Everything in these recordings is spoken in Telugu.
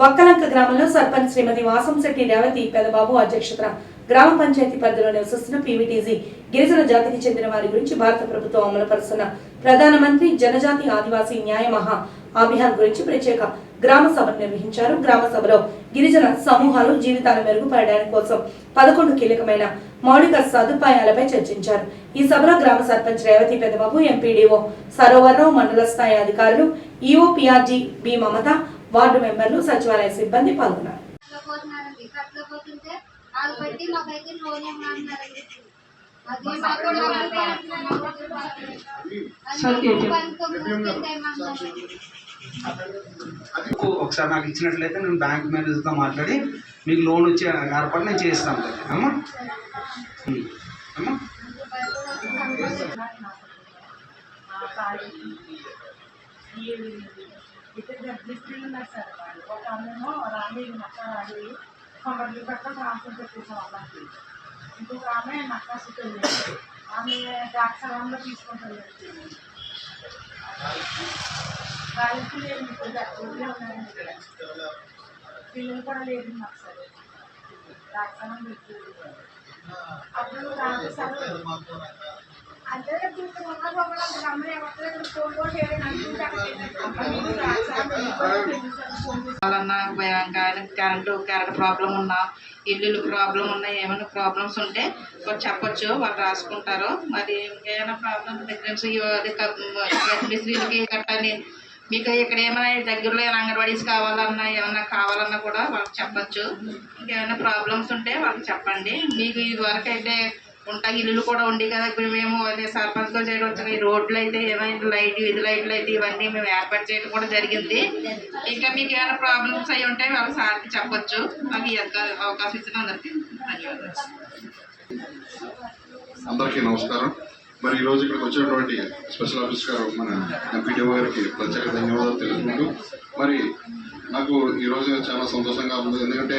వక్కలంక గ్రామంలో సర్పంచ్ శ్రీమతి వాసంశెట్టి రేవతి పెదబాబు అధ్యక్షతన గ్రామ పంచాయతీ పరిధిలో నివసిస్తున్న పీవీటీజీ గిరిజన జాతికి చెందిన వారి గురించి భారత ప్రభుత్వం అమలుపరుస్తున్న ప్రధానమంత్రి జనజాతి ఆదివాసీ న్యాయ మహా అభియాన్ గురించి ప్రత్యేక గ్రామ సభను నిర్వహించారు. గ్రామ సభలో గిరిజన సమూహాలు జీవితాలు మెరుగుపడడానికి కోసం పదకొండు కీలకమైన మౌలిక సదుపాయాలపై చర్చించారు. ఈ సభలో గ్రామ సర్పంచ్ రేవతి పెదబాబు ఎంపీడీఓ సరోవరరావు మండల స్థాయి అధికారులు EO PRG B Mamata ward మెంబర్లు సచివాలయ సిబ్బంది పాల్గొన్నారు. ఒకసారి నాకు ఇచ్చినట్లయితే నేను బ్యాంక్ మేనేజర్తో మాట్లాడి మీకు లోన్ వచ్చే ఏర్పాటు నేను చేస్తాను. అమ్మా. అమ్మా? ఇద్దరు గర్భిణీలు ఉన్నారు సార్ వాళ్ళు. ఒక ఆమెమో రాణి నక్క రాణి కొండలు పట్ల ట్రాన్స్ఫర్ పెట్టేసాం వాళ్ళకి ఇంకొక ఆమె నక్కాసుకి వెళ్ళింది ఆమె ద్రాక్షరంలో తీసుకుంటుంది. వాళ్ళకి లేదు ఇప్పుడు గర్భిణీలే ఉన్నారండి ఇక్కడ. పిల్లలు కూడా లేదు మాకు సార్. ద్రాక్షరం అప్పుడు వాళ్ళన్నా కరెంట్ కరెంటు కరెంట్ ప్రాబ్లం ఉన్నా ఇల్లు ప్రాబ్లం ఉన్నా ఏమైనా ప్రాబ్లమ్స్ ఉంటే కొంచెం చెప్పొచ్చు వాళ్ళు రాసుకుంటారు. మరి ఇంకేమైనా ప్రాబ్లమ్స్ ప్రెగ్నెన్సీ మిస్త్రీలకి కట్టాలి మీకు ఇక్కడ ఏమైనా దగ్గరలో ఏమైనా అంగన్వాడీస్ కావాలన్నా ఏమన్నా కావాలన్నా కూడా వాళ్ళకి చెప్పచ్చు. ఇంకేమైనా ప్రాబ్లమ్స్ ఉంటే వాళ్ళకి చెప్పండి. మీకు ఇది వరకు అయితే ఉంటాయి. ఇల్లులు కూడా ఉండి కదా. ఇప్పుడు మేము అదే సర్పంచ్తో చేయడం వచ్చిన ఈ రోడ్లు అయితే ఏమైనా లైట్ ఇది లైట్లు అయితే ఇవన్నీ మేము ఏర్పాటు చేయడం కూడా జరిగింది. ఇంకా మీకు ఏమైనా ప్రాబ్లమ్స్ అయి ఉంటే వాళ్ళ సార్కి చెప్పొచ్చు. నాకు ఈ అవకాశం ఇచ్చిన అందరికీ ధన్యవాదాలు. అందరికీ నమస్కారం. మరి ఈ రోజు ఇక్కడికి వచ్చినటువంటి స్పెషల్ ఆఫీస్ గారు మన ఎంపీడీఓ గారికి ప్రత్యేక ధన్యవాదాలు తెలుసుకుంటూ మరి నాకు ఈ రోజు చాలా సంతోషంగా ఉంది. ఎందుకంటే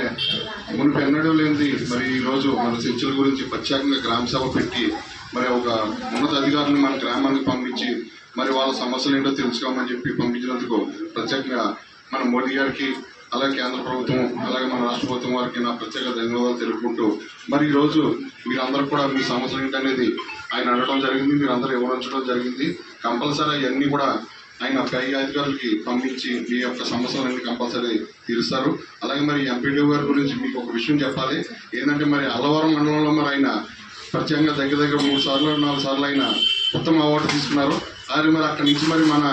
మునుపు ఎన్నడూ లేనిది మరి ఈరోజు మన చర్చల గురించి ప్రత్యేకంగా గ్రామ సభ పెట్టి మరి ఒక ఉన్నత అధికారులను మన గ్రామానికి పంపించి మరి వాళ్ళ సమస్యలు ఏంటో తెలుసుకోమని చెప్పి పంపించినందుకు ప్రత్యేకంగా మన మోడీ గారికి అలాగే కేంద్ర ప్రభుత్వం అలాగే మన రాష్ట్ర ప్రభుత్వం వారికి నా ప్రత్యేక ధన్యవాదాలు తెలుపుకుంటూ మరి ఈరోజు మీరందరూ కూడా మీ సమస్యలు ఏంటనేది ఆయన అడగడం జరిగింది మీరు అందరూ వివరించడం జరిగింది కంపల్సరీ అవన్నీ కూడా ఆయన పై అధికారులకి పంపించి మీ యొక్క సమస్యలన్నీ కంపల్సరీ తీరుస్తారు. అలాగే మరి ఎంపీడీ గారి గురించి మీకు ఒక విషయం చెప్పాలి. ఏంటంటే మరి అల్లవరం మండలంలో మరి ఆయన ప్రత్యేకంగా దగ్గర దగ్గర మూడు సార్లు నాలుగు సార్లు ఆయన ఉత్తమ అవార్డు తీసుకున్నారు. అలాగే మరి అక్కడి నుంచి మరి మన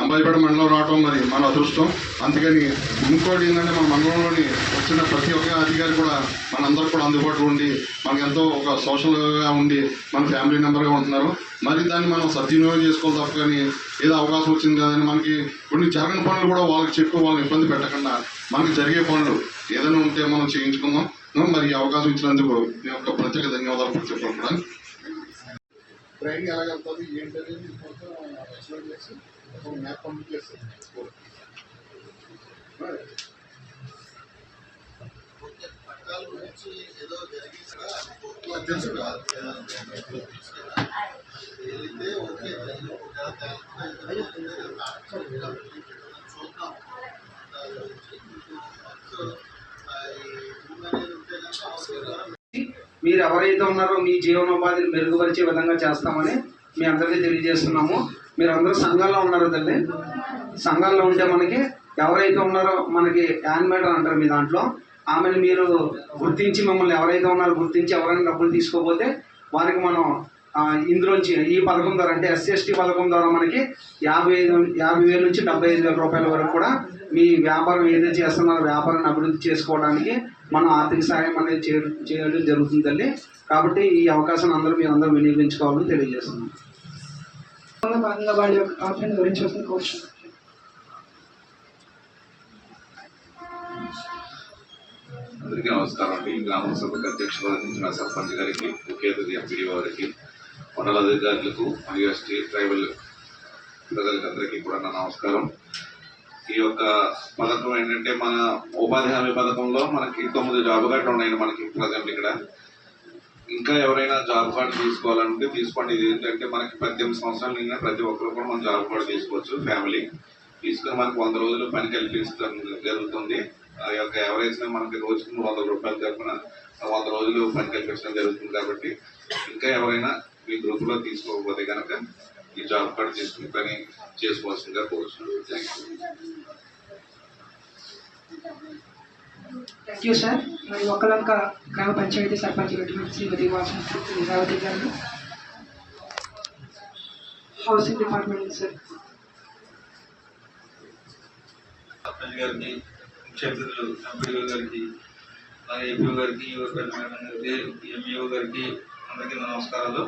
అంబాయిపేట మండలం రావడం మరి మన అదృష్టం. అందుకని ఇంకోటి ఏంటంటే మన మండలంలోని వచ్చిన ప్రతి ఒక్క అధికారి కూడా మనందరూ కూడా అందుబాటులో ఉండి మనకు ఎంతో ఒక సోషల్గా ఉండి మన ఫ్యామిలీ మెంబర్గా ఉంటున్నారు. మరి దాన్ని మనం సద్వినియోగం చేసుకోవాలి తప్ప కానీ ఏదో అవకాశం వచ్చింది కదని మనకి కొన్ని జరగని పనులు కూడా వాళ్ళకి చెప్పి వాళ్ళని ఇబ్బంది పెట్టకుండా మనకి జరిగే పనులు ఏదైనా ఉంటే మనం చేయించుకుందాం. మరి ఈ అవకాశం ఇచ్చినందుకు మీ యొక్క ప్రత్యేక ధన్యవాదాలు చెప్పడం ట్రైన్ ఎలా వెళ్తుంది ఏంటనేది మొత్తం ఎక్స్ప్లెయిన్ చేసి ఒక మ్యాప్ పంపించేస్తాను తెలుసు మీరు ఎవరైతే ఉన్నారో మీ జీవనోపాధిని మెరుగుపరిచే విధంగా చేస్తామని మీ అందరికీ తెలియజేస్తున్నాము. మీరు అందరూ సంఘాల్లో ఉన్నారు తల్లి. సంఘాల్లో ఉంటే మనకి ఎవరైతే ఉన్నారో మనకి యానిమేటర్ అంటారు మీ దాంట్లో. ఆమెను మీరు గుర్తించి మమ్మల్ని ఎవరైతే ఉన్నారో గుర్తించి ఎవరైనా డబ్బులు తీసుకోకపోతే వారికి మనం ఇందులోంచి ఈ పథకం ద్వారా అంటే ఎస్సీ ఎస్టీ పథకం ద్వారా మనకి యాభై ఐదు యాభై వేల నుంచి డెబ్బై ఐదు వేల రూపాయల వరకు కూడా మీ వ్యాపారం ఏదైతే చేస్తున్నారో వ్యాపారాన్ని అభివృద్ధి చేసుకోవడానికి మనం ఆర్థిక సహాయం అనేది చేయడం చేయడం జరుగుతుంది కాబట్టి ఈ అవకాశాన్ని అందరూ మీరు అందరూ వినియోగించుకోవాలని తెలియజేస్తున్నాం. భాగంగా వాళ్ళ యొక్క కాన్ఫిడెన్స్ గురించి వస్తుంది కోరుచున్నాను అందరికీ నమస్కారం అండి. గ్రామ సభకు అధ్యక్షులు వహించిన సర్పంచ్ గారికి ముఖ్య అతిథి ఎంపీడీ వారికి మండల అధికారులకు మరియు స్టేట్ ట్రైబల్ ప్రజలకు అందరికీ కూడా నా నమస్కారం. ఈ యొక్క పథకం ఏంటంటే మన ఉపాధి హామీ పథకంలో మనకి తొమ్మిది జాబ్ కార్డులు ఉన్నాయి మనకి ప్రజెంట్ ఇక్కడ. ఇంకా ఎవరైనా జాబ్ కార్డు తీసుకోవాలంటే తీసుకోండి. ఇది ఏంటంటే మనకి పద్దెనిమిది సంవత్సరాలు నిన్న ప్రతి ఒక్కరు కూడా మనం జాబ్ కార్డు తీసుకోవచ్చు ఫ్యామిలీ తీసుకుని మనకు వంద రోజులు పని కల్పిస్తాం జరుగుతుంది. ఆ యొక్క ఎవరైతే మనకి రోజుకి మూడు వందల రూపాయలు తరపున వంద రోజులు పని కల్పించడం జరుగుతుంది కాబట్టి ఇంకా ఎవరైనా మీ గ్రూపులో తీసుకోకపోతే కనుక ఈ జాబ్ కార్డు తీసుకుని పని చేసుకోవాల్సిందిగా కోరుతున్నాను థ్యాంక్ యూ సార్ మరి ఒక్కలంక గ్రామ పంచాయతీ సర్పంచ్ గట్టిమతి శ్రీమతి వాసం రేవతి గారు. హౌసింగ్ డిపార్ట్మెంట్ సార్ సర్పంచ్ గారికి ముఖ్య అతిథులు ఎంపీడీఓ గారికి అలాగే ఏపీఓ గారికి ఈఓ గారికి గారికి ఎంఈఓ గారికి అందరికీ నమస్కారాలు.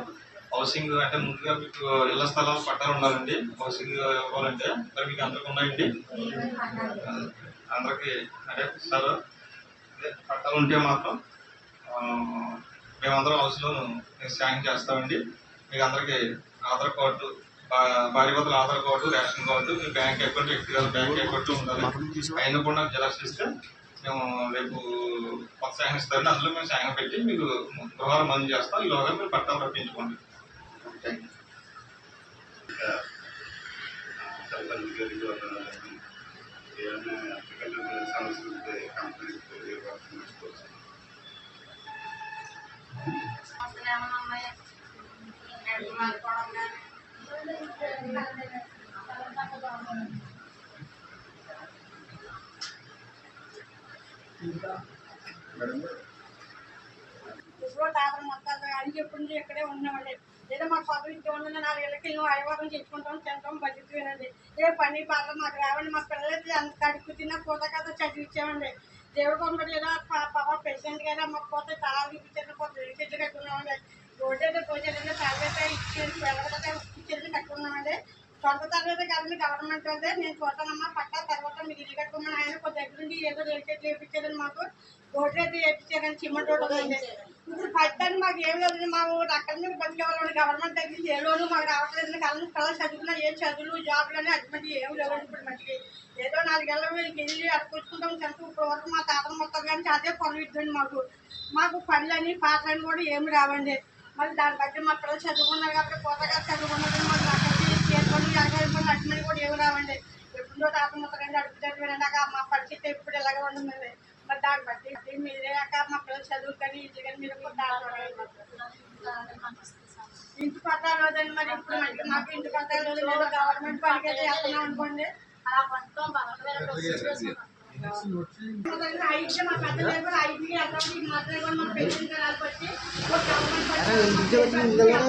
హౌసింగ్ అంటే ముందుగా మీకు ఇళ్ళ స్థలాలు పట్టాలు ఉండాలండి. హౌసింగ్ ఇవ్వాలంటే మరి మీకు అందరికి ఉన్నాయండి. అందరికి అంటే సార్ అదే పట్టాలు ఉంటే మాత్రం మేమందరం హౌస్ లోన్ శాంక్షన్ చేస్తామండి. మీకు అందరికి ఆధార్ కార్డు భార్య భర్తల ఆధార్ కార్డు రేషన్ కార్డు మీ బ్యాంక్ అకౌంట్ వ్యక్తిగత బ్యాంక్ అకౌంట్ ఉండాలి. అయినా కూడా నాకు జిరాక్స్ ఇస్తే మేము రేపు కొత్త శాంక్షన్ ఇస్తారండి. అందులో మేము శాంక్షన్ పెట్టి మీకు గృహాలు మంజూరు చేస్తాం. ఈలోగా మీరు పట్టాలు రప్పించుకోండి. థ్యాంక్ యూ ఉంటే కంపెనీకి తెలియపరచుకోవచ్చు ఇప్పుడు తాతలు మొత్తాలు అని చెప్పుడు ఇక్కడే ఉన్నామండి ఏదో మా పదవి ఇంటి ఉండండి నాలుగు ఏళ్ళకి నువ్వు అయ్యవారం చేసుకుంటాం తింటాం బతుకుతానండి ఏ పని బాధ మాకు రావండి మా పిల్లలకి అంత కడుపు తిన్న పూత కథ చదివించామండి దేవుడు కొండ ఏదో పాప ప్రెసిడెంట్ గారు మాకు పోతే తలాలు చూపించారు పోతే చెట్లు కట్టుకున్నామండి రోడ్డు అయితే పోతే తలగైతే ఇచ్చేది పిల్లలకైతే ఇచ్చేది కట్టుకున్నామండి సొంత తరగతి కాదండి గవర్నమెంట్ అయితే నేను చూస్తానమ్మా పట్టా తర్వాత మీరు ఇల్లు కట్టుకున్నాను ఆయన కొద్ది దగ్గర నుండి ఏదో రేట్ చేయించారని మాకు. రోడ్డు అయితే రోడ్డు ఉందండి ఇప్పుడు పట్టాన్ని మాకు ఏం లేదు మాకు అక్కడ అక్కడి నుంచి బతికేవాళ్ళు గవర్నమెంట్ దగ్గర నుంచి ఏ లోను మాకు రావట్లేదు. కళ్ళు పిల్లలు చదువుకున్నా ఏ చదువులు జాబ్లు అని అటువంటి ఏం లేవు ఇప్పుడు మట్టికి. ఏదో నాలుగేళ్ళ వీళ్ళకి వెళ్ళి అడుపుకుంటాం చెంత ఇప్పుడు వరకు మా తాత మొత్తం కానీ అదే పనులు ఇద్దండి మాకు. మాకు పనులని పాటలని కూడా ఏమి రావండి. మరి దాని బట్టి మా పిల్లలు చదువుకున్నారు కాబట్టి కొత్తగా చదువుకున్నారు. మాకు అక్కడికి చేరుకొని ఎనభై పనులు అటువంటి కూడా ఏమి రావండి. ఎప్పుడో తాత మొత్తం కానీ అడుగుతారు మా పరిస్థితి ఎప్పుడు ఎలాగ ఉండదు మరి దాన్ని బట్టి మీరే అక్క మా పిల్లలు చదువు కానీ ఇంటి కానీ మీరు కూడా ఇంటి పట్టాలు వద్దండి మరి ఇప్పుడు మనకి మాకు ఇంటి పట్టాలు వద్దు లేదా గవర్నమెంట్ పనికి అయితే వెళ్తున్నాం అనుకోండి. అలా ఐదు మా ఐదుకి వెళ్తాం మీకు మాత్రమే కూడా బట్టి గవర్నమెంట్ చదివించమని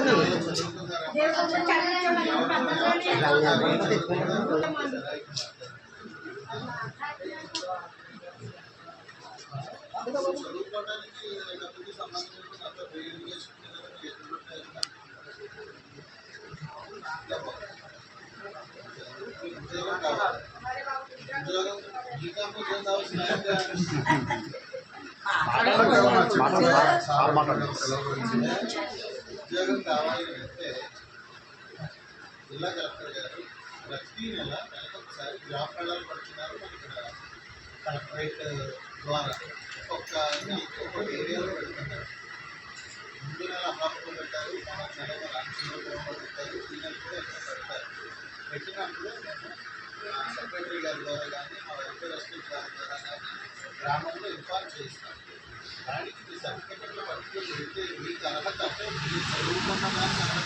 ఉద్యోగం కావాలి అంటే జిల్లా కలెక్టర్ గారు ప్రతి నెల నెలకొకసారి జాబ్ మేళాలు పడుతున్నారు ఇక్కడ కలెక్టరేట్ ద్వారా ఒక్కొక్క ఒక్కొక్క ఏరియాలో పెడుతున్నారు ముందు నెల హాఫ్లో పెట్టారు మన నెల రామచంద్రపురంలో పెట్టారు ఈ నెల కూడా ఇక్కడ పెడతారు. పెట్టినప్పుడు మేము సెక్రటరీ గారి ద్వారా కానీ మా వెల్ఫేర్ అసిస్టెంట్ గారి ద్వారా కానీ గ్రామంలో ఇన్ఫార్మ్ చేయిస్తాం. దానికి మీ సర్టిఫికెట్లో పట్టుకుని వెళ్తే మీకు అర్హత అంటే మీరు చదువుకున్న దానికి అర్హత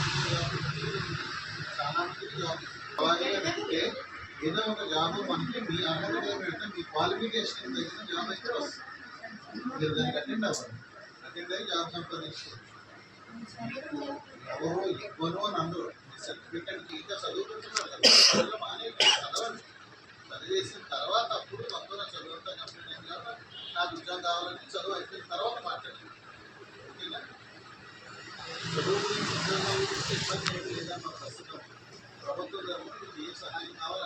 చాలా మందికి జాబ్ అలాగే అంటే ఏదో ఒక జాబ్ మనకి మీ అర్హత పెడితే మీ క్వాలిఫికేషన్ తగిన జాబ్ అయితే వస్తుంది. మీరు దానికి అటెండ్ అవ్వండి అటెండ్ అయ్యి జాబ్ సంపాదించుకోండి ఎవరో ఎక్కువనో అని అందరూ. సర్టిఫికెట్కి ఇంకా చదువుకుంటున్నారు కదా. చదువులో చదవండి. చదివేసిన తర్వాత అప్పుడు చదువుతా కంప్లీట్ అయిన తర్వాత నాకు ఉద్యోగం కావాలని చదువు అయిపోయిన తర్వాత మాట్లాడండి. ఓకేనా? చదువు గురించి ఉద్యోగాల గురించి ఇబ్బంది ఏమీ ప్రస్తుతం? ప్రభుత్వం తరఫున ఏ సహాయం కావాలి